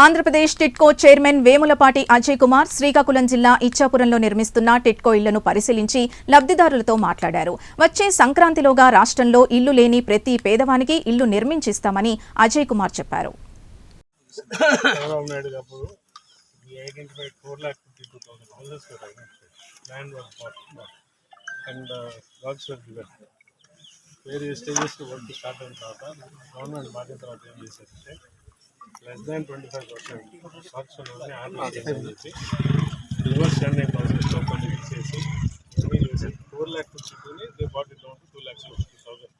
Andhra Pradesh TIDCO chairman Vemulapati Ajay Kumar Srikakulam జిల్లా ఇచ్చాపురంలో నిర్మిస్తున్న టిట్కో ఇళ్ళను పరిశీలించి లబ్ధిదారులతో మాట్లాడారు. వచ్చే సంక్రాంతిలోగా రాష్ట్రంలో ఇల్లు లేని ప్రతి పేదవానికి ఇల్లు నిర్మించిస్తామని అజయ్ కుమార్ చెప్పారు. వేరే స్టేజెస్ వర్క్ స్టార్ట్ అయిన తర్వాత గవర్నమెంట్ మారిన తర్వాత ఏం చేశారంటే less than twenty five percent works ఉన్నాయి ఆర్డర్ చెప్పి రివర్స్ టెండెంట్ హౌసెస్ లోపల ఇచ్చేసి ఫోర్ ల్యాక్ ఫిఫ్టీ టూని they brought it down to two lakhs fifty thousand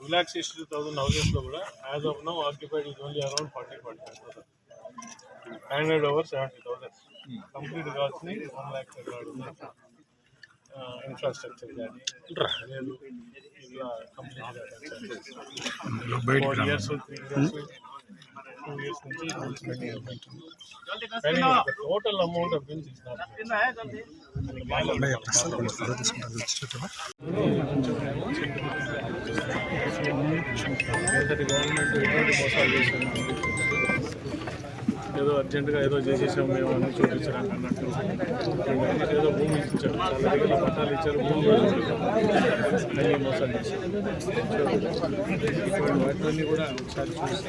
two lakhs sixty thousand హౌసెస్లో కూడా as of now occupied is only around forty forty five thousand hundred over seventy thousand complete కావాల్సిన one lakh infrastructure కానీ లేదు ఇలా కంప్లీట్గా four years three years two years నుంచి rules maintain కానీ total amount of bills is ఏదైతే government ఎటువంటి మోసాలు చేసింది ఏదో అర్జెంటుగా ఏదో చేసేసాం మేము అన్ని చూపించడానికి అన్నట్టు. ఏదో భూమి ఇచ్చారు. చాలా దగ్గర పట్టాలు ఇచ్చారు. భూమి అన్ని మోసం చేశారు. వాటిని కూడా ఒకసారి చూసి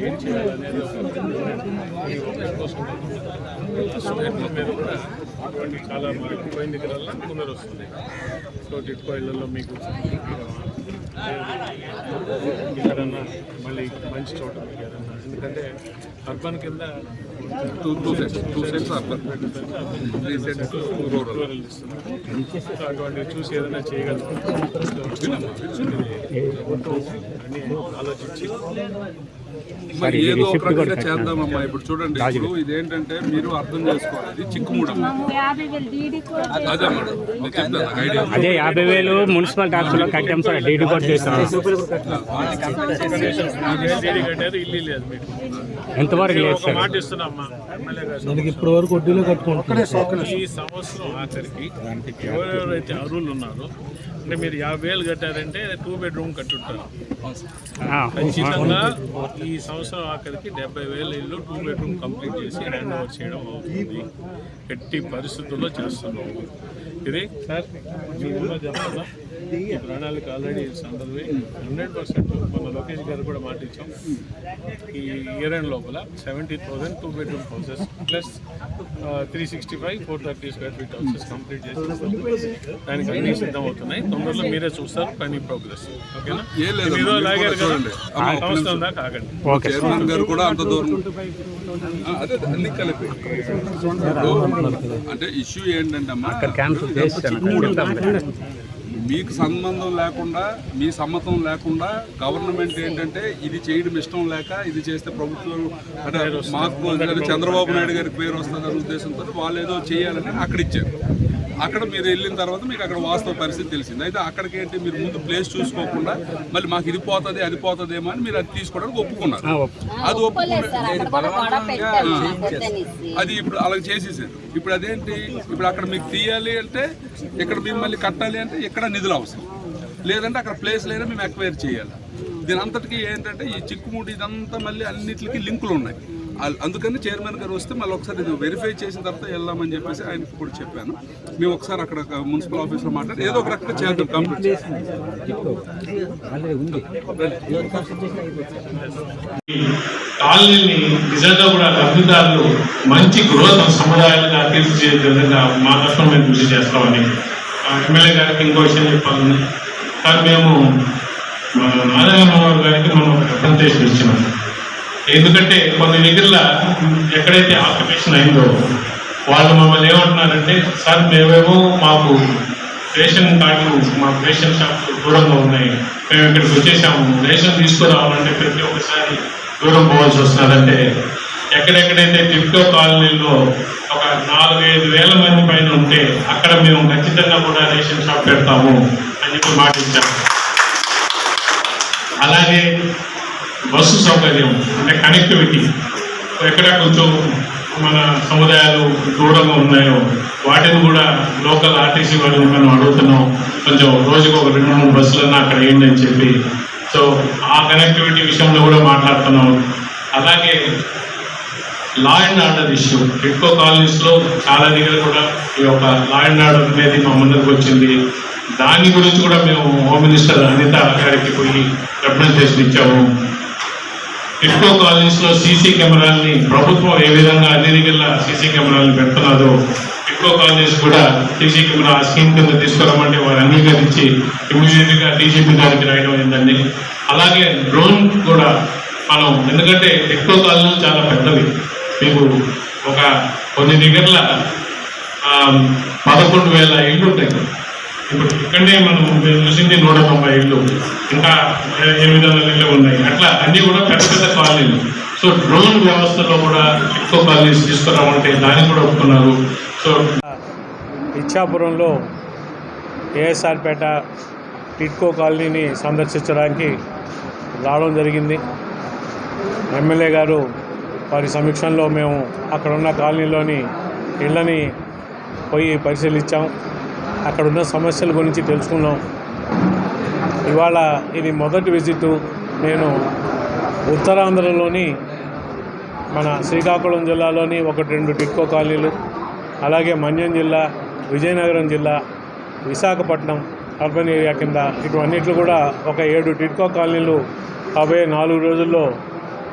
ఏం చేయాలనేది ఒక ఈ ఒకరి కోసం సువేట్ల మీద కూడా అటువంటి చాలా మనకి పోయిన దగ్గరల్లా ముందర సో టిట్కో ఇళ్ళలో మీకు ఎక్కడన్నా మళ్ళీ మంచి చోట మీకు ఎందుకంటే అర్బన్ కింద two two sets two sets urban three sets rural అటువంటివి చూసి ఏదైనా చేయగలుగుతాం. అని ఆలోచించి మరి ఏదో ఒక రకంగా చేద్దామమ్మా. ఇప్పుడు చూడండి ఇప్పుడు ఇదేంటంటే మీరు అర్థం చేసుకోవాలి. ఇది చిక్కుముడమ్మ యాభై వేలు డీడీ కూడా అదే యాభై వేలు మున్సిపల్ ట్యాక్స్లో కట్టాం సార్ డీడీ కూడా చేస్తాం ఎంతవరకు లేదు సార్? మాట ఇస్తున్నామ్మా ఎమ్మెల్యే గారు ఇప్పటి వరకు వడ్డీలో కట్టుకుంటున్నాం. ఈ సంవత్సరం ఆఖరికి ఎవరెవరైతే అర్హులు ఉన్నారో అంటే మీరు యాభై వేలు కట్టారంటే టూ బెడ్రూమ్ కట్టుంటారు. ఖచ్చితంగా ఈ సంవత్సరం ఆఖరికి డెబ్బై వేల ఇల్లు టూ బెడ్రూమ్ కంప్లీట్ చేసి హ్యాండ్ ఓవర్ చేయడం అవుతుంది. ఎట్టి పరిస్థితుల్లో చేస్తున్నాము ఇది సార్ చెప్తున్నా ఈ ప్రణాళిక ఆల్రెడీ సందర్భి హండ్రెడ్ పర్సెంట్ మన లోకేష్ గారు కూడా మాట ఇచ్చాం. ఈ ఇయర్ ఎండ్ లోపల seventy thousand two bedroom houses plus three sixty five four thirty square feet houses complete చేసి దానికి అన్ని సిద్ధం అవుతున్నాయి తొందరలో మీరే చూస్తారు పని ప్రోగ్రెస్ ఓకేనా? చైర్మన్ గారు కూడా అంత దూరం. అదే అన్ని కలిపి. అంటే ఇష్యూ ఏంటంటే అమ్మా మీకు సంబంధం లేకుండా మీ సమ్మతం లేకుండా గవర్నమెంట్ ఏంటంటే ఇది చేయడం ఇష్టం లేక ఇది చేస్తే ప్రభుత్వం అంటే మాకు చంద్రబాబు నాయుడు గారికి పేరు వస్తుందనే ఉద్దేశంతో వాళ్ళు ఏదో చేయాలని అక్కడ ఇచ్చారు. అక్కడ మీరు వెళ్ళిన తర్వాత మీకు అక్కడ వాస్తవ పరిస్థితి తెలిసింది. అయితే అక్కడికి ఏంటి మీరు ముందు ప్లేస్ చూసుకోకుండా మళ్ళీ మాకు ఇది పోతుంది అది పోతుందేమో అని మీరు అది తీసుకోవడానికి ఒప్పుకున్నారు. అది ఒప్పుకున్నారు. అది ఇప్పుడు అలా చేసేసారు. ఇప్పుడు అదేంటి ఇప్పుడు అక్కడ మీకు తీయాలి అంటే ఇక్కడ మిమ్మల్ని కట్టాలి అంటే ఇక్కడ నిధులు అవసరం. లేదంటే అక్కడ ప్లేస్ లేదా మేము ఎక్వైర్ చేయాలి. దీని అంతటికి ఏంటంటే ఈ చిక్కుముడి ఇదంతా మళ్ళీ అన్నిటికి లింకులు ఉన్నాయి. అందుకని చైర్మన్ గారు వస్తే మళ్ళీ ఒకసారి ఇది వెరిఫై చేసిన తర్వాత వెళ్దామని చెప్పేసి ఆయనకు కూడా చెప్పాను. మేము ఒకసారి అక్కడ మున్సిపల్ ఆఫీస్లో మాట్లాడి ఏదో ఒక రకంగా చేద్దాం కంప్లీట్ కాలనీని నిజంగా కూడా లబ్ధిదారులు మంచి గృహ సముదాయాలుగా తీర్చిదిద్దే విధంగా మా తరఫున మేము కృషి చేస్తామని ఎమ్మెల్యే గారికి ఇంకో విషయం చెప్పాలని. కానీ మేము మా నారాయణరావు గారికి మనం ప్రజెంటేషన్ ఇచ్చినాం. ఎందుకంటే కొన్ని దగ్గరలో ఎక్కడైతే ఆక్యుపేషన్ అయిందో వాళ్ళు మమ్మల్ని ఏమంటున్నారంటే సార్ మేమేమో మాకు రేషన్ కార్డులు మా రేషన్ షాప్ దూరంగా ఉన్నాయి. మేము ఇక్కడికి వచ్చేసాము. రేషన్ తీసుకురావాలంటే ప్రతి ఒక్కసారి దూరం పోవాల్సి వస్తున్నారంటే ఎక్కడెక్కడైతే టిప్టో కాలనీలో ఒక నాలుగైదు వేల మంది పైన ఉంటే అక్కడ మేము ఖచ్చితంగా కూడా రేషన్ షాప్ పెడతాము అని చెప్పి మాట ఇచ్చాము అలాగే బస్సు సౌకర్యం అంటే కనెక్టివిటీ ఎక్కడ కొంచెం మన సముదాయాలు దూరంగా ఉన్నాయో వాటిని కూడా లోకల్ ఆర్టీసీ వాళ్ళని మనం అడుగుతున్నాం కొంచెం రోజుకు ఒక రెండు మూడు బస్సులన్నా అక్కడ వేయండి అని చెప్పి. సో ఆ కనెక్టివిటీ విషయంలో కూడా మాట్లాడుతున్నాం అలాగే లా అండ్ ఆర్డర్ ఇష్యూ ఎక్కువ కాలనీస్లో చాలా దగ్గర కూడా ఈ యొక్క లా అండ్ ఆర్డర్ అనేది మా ముందుకు వచ్చింది. దాని గురించి కూడా మేము హోమ్ మినిస్టర్ అనిత గారికి పోయి రిప్రజెంటేషన్ ఇచ్చాము. ఎక్కువ కాలనీస్లో సీసీ కెమెరాల్ని ప్రభుత్వం ఏ విధంగా అన్ని దగ్గర సీసీ కెమెరాలను పెడుతున్నదో ఎక్కువ కాలనీస్ కూడా సీసీ కెమెరా ఆ స్కీమ్ కింద తీసుకురామంటే వారు అంగీకరించి ఇమీడియట్గా డీజీపీ గారికి రాయడం ఏంటండి అలాగే డ్రోన్ కూడా మనం ఎందుకంటే ఎక్కువ కాలనీలు చాలా పెద్దవి. మీకు ఒక కొన్ని దగ్గర పదకొండు వేల ఇళ్ళు ఉంటాయి. ఇక్కడే మనం చూసింది నూట తొంభై ఇళ్ళు ఇంకా ఎనిమిది వందల ఇళ్ళు ఉన్నాయి. అట్లా అన్నీ కూడా పెద్ద పెద్ద కాలనీలు. సో డ్రోన్ వ్యవస్థలో కూడా ఎక్కువ కాలనీస్ తీసుకురామంటే దాన్ని కూడా ఒప్పుకున్నారు. సో ఇచ్చాపురంలో ఏఎస్ఆర్పేట టిట్కో కాలనీని సందర్శించడానికి రావడం జరిగింది. ఎమ్మెల్యే గారు వారి సమీక్షంలో మేము అక్కడ ఉన్న కాలనీలోని ఇళ్ళని పోయి పరిశీలించాం. అక్కడ ఉన్న సమస్యల గురించి తెలుసుకున్నాం ఇవాళ ఇది మొదటి విజిట్. నేను ఉత్తరాంధ్రలోని మన శ్రీకాకుళం జిల్లాలోని ఒకటి రెండు టిట్కో కాలనీలు అలాగే మన్యం జిల్లా విజయనగరం జిల్లా విశాఖపట్నం అర్బన్ ఏరియా కింద ఇటువన్నిట్లు కూడా ఒక ఏడు టిట్కో కాలనీలు అవే నాలుగు రోజుల్లో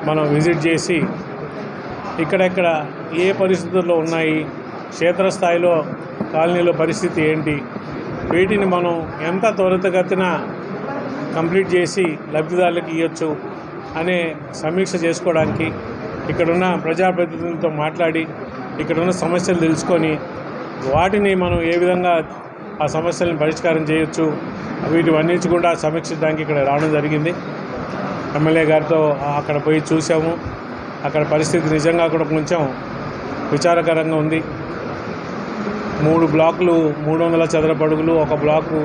మనం విజిట్ చేసి ఇక్కడెక్కడ ఏ పరిస్థితుల్లో ఉన్నాయి క్షేత్రస్థాయిలో కాలనీలో పరిస్థితి ఏంటి? వీటిని మనం ఎంత త్వరితగతిన కంప్లీట్ చేసి లబ్ధిదారులకు ఇవ్వచ్చు అనే సమీక్ష చేసుకోవడానికి ఇక్కడున్న ప్రజాప్రతినిధులతో మాట్లాడి ఇక్కడున్న సమస్యలు తెలుసుకొని వాటిని మనం ఏ విధంగా ఆ సమస్యలను పరిష్కారం చేయొచ్చు వీటి కూడా సమీక్షించడానికి ఇక్కడ రావడం జరిగింది. ఎమ్మెల్యే గారితో అక్కడ పోయి చూసాము అక్కడ పరిస్థితి నిజంగా కూడా కొంచెం విచారకరంగా ఉంది. మూడు బ్లాకులు మూడు వందల చదరపడుగులు ఒక బ్లాకు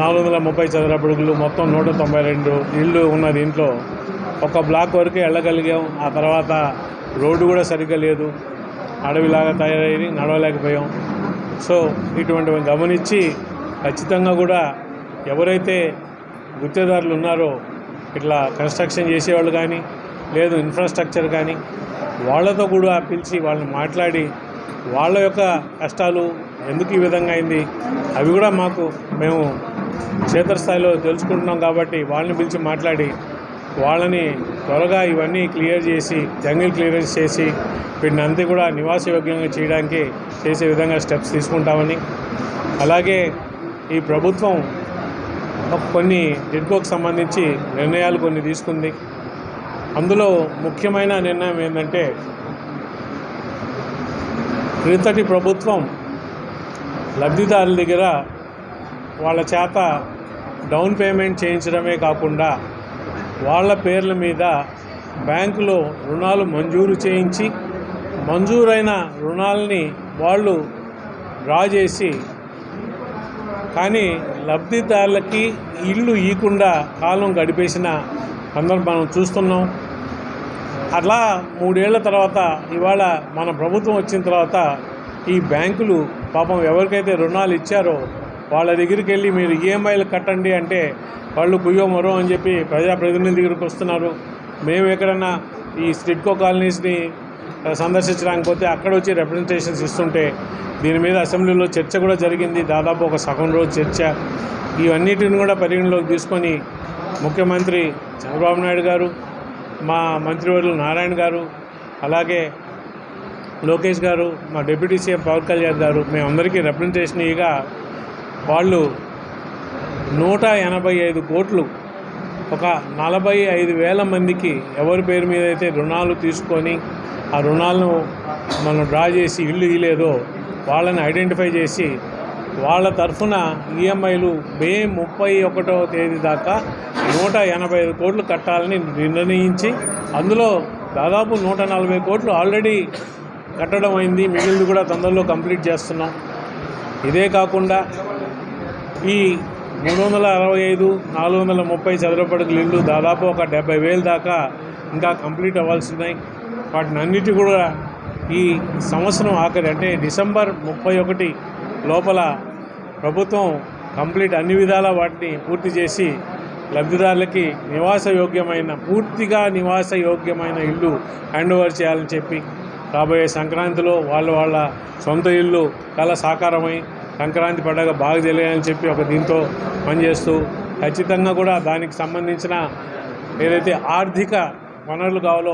నాలుగు వందల ముప్పై చదరపడుగులు మొత్తం నూట తొంభై రెండు ఇళ్ళు ఉన్న దీంట్లో. ఒక బ్లాక్ వరకే వెళ్ళగలిగాం ఆ తర్వాత రోడ్డు కూడా సరిగ్గా లేదు. అడవిలాగా తయారయ్యి నడవలేకపోయాం. సో ఇటువంటివి గమనించి ఖచ్చితంగా కూడా ఎవరైతే గుత్తేదారులు ఉన్నారో ఇట్లా కన్స్ట్రక్షన్ చేసేవాళ్ళు కానీ లేదు ఇన్ఫ్రాస్ట్రక్చర్ కానీ వాళ్ళతో కూడా పిలిచి వాళ్ళని మాట్లాడి వాళ్ళ యొక్క కష్టాలు ఎందుకు ఈ విధంగా అయింది అవి కూడా మాకు మేము క్షేత్రస్థాయిలో తెలుసుకుంటున్నాం కాబట్టి వాళ్ళని పిలిచి మాట్లాడి వాళ్ళని త్వరగా ఇవన్నీ క్లియర్ చేసి జంగిల్ క్లియరెన్స్ చేసి వీటిని అంతా కూడా నివాసయోగ్యంగా చేయడానికి చేసే విధంగా స్టెప్స్ తీసుకుంటామని. అలాగే ఈ ప్రభుత్వం కొన్ని టిడ్కోకు సంబంధించి నిర్ణయాలు కొన్ని తీసుకుంది. అందులో ముఖ్యమైన నిర్ణయం ఏంటంటే క్రిందటి ప్రభుత్వం లబ్ధిదారుల దగ్గర వాళ్ళ చేత డౌన్ పేమెంట్ చేయించడమే కాకుండా వాళ్ళ పేర్ల మీద బ్యాంకులో రుణాలు మంజూరు చేయించి మంజూరైన రుణాలని వాళ్ళు డ్రా చేసి కానీ లబ్ధిదారులకి ఇల్లు ఇవ్వకుండా కాలం గడిపేసిన అందరం మనం చూస్తున్నాం. అట్లా మూడేళ్ళ తర్వాత ఇవాళ మన ప్రభుత్వం వచ్చిన తర్వాత ఈ బ్యాంకులు పాపం ఎవరికైతే రుణాలు ఇచ్చారో వాళ్ళ దగ్గరికి వెళ్ళి మీరు ఈఎంఐలు కట్టండి అంటే వాళ్ళు కుయ్యో మరో అని చెప్పి ప్రజాప్రతినిధి దగ్గరికి వస్తున్నారు. మేము ఎక్కడన్నా ఈ స్టిడ్కో కాలనీస్ని సందర్శించడానికి పోతే అక్కడ వచ్చి రిప్రజెంటేషన్స్ ఇస్తుంటే దీని మీద అసెంబ్లీలో చర్చ కూడా జరిగింది. దాదాపు ఒక సగం రోజు చర్చ. ఇవన్నిటిని కూడా పరిగణలోకి తీసుకొని ముఖ్యమంత్రి చంద్రబాబు నాయుడు గారు మా మంత్రివర్యులు నారాయణ గారు అలాగే లోకేష్ గారు మా డిప్యూటీ సీఎం పవన్ కళ్యాణ్ గారు మేమందరికీ రిప్రజెంటేషన్గా వాళ్ళు నూట ఎనభై ఐదు కోట్లు ఒక నలభై ఐదు వేల మందికి ఎవరి పేరు మీద అయితే రుణాలు తీసుకొని ఆ రుణాలను మనం డ్రా చేసి ఇల్లు ఇలేదో వాళ్ళని ఐడెంటిఫై చేసి వాళ్ళ తరఫున ఈఎంఐలు మే ముప్పై ఒకటో తేదీ దాకా నూట ఎనభై ఐదు కోట్లు కట్టాలని నిర్ణయించి అందులో దాదాపు నూట నలభై కోట్లు ఆల్రెడీ కట్టడం అయింది. మిగిలింది కూడా తొందరలో కంప్లీట్ చేస్తున్నాం. ఇదే కాకుండా ఈ మూడు వందల అరవై ఐదు నాలుగు వందల ముప్పై చదరపడుగుల ఇల్లు దాదాపు ఒక డెబ్బై వేలు దాకా ఇంకా కంప్లీట్ అవ్వాల్సినాయి వాటిని అన్నిటి కూడా ఈ సంవత్సరం ఆఖరి అంటే డిసెంబర్ ముప్పై ఒకటి లోపల ప్రభుత్వం కంప్లీట్ అన్ని విధాల వాటిని పూర్తి చేసి లబ్ధిదారులకి నివాస యోగ్యమైన పూర్తిగా నివాస యోగ్యమైన ఇల్లు హ్యాండ్ ఓవర్ చేయాలని చెప్పి రాబోయే సంక్రాంతిలో వాళ్ళ వాళ్ళ సొంత ఇల్లు కళ సాకారమై సంక్రాంతి పండగ బాగా తెలియాలని చెప్పి ఒక దీంతో పనిచేస్తూ ఖచ్చితంగా కూడా దానికి సంబంధించిన ఏదైతే ఆర్థిక వనరులు కావాలో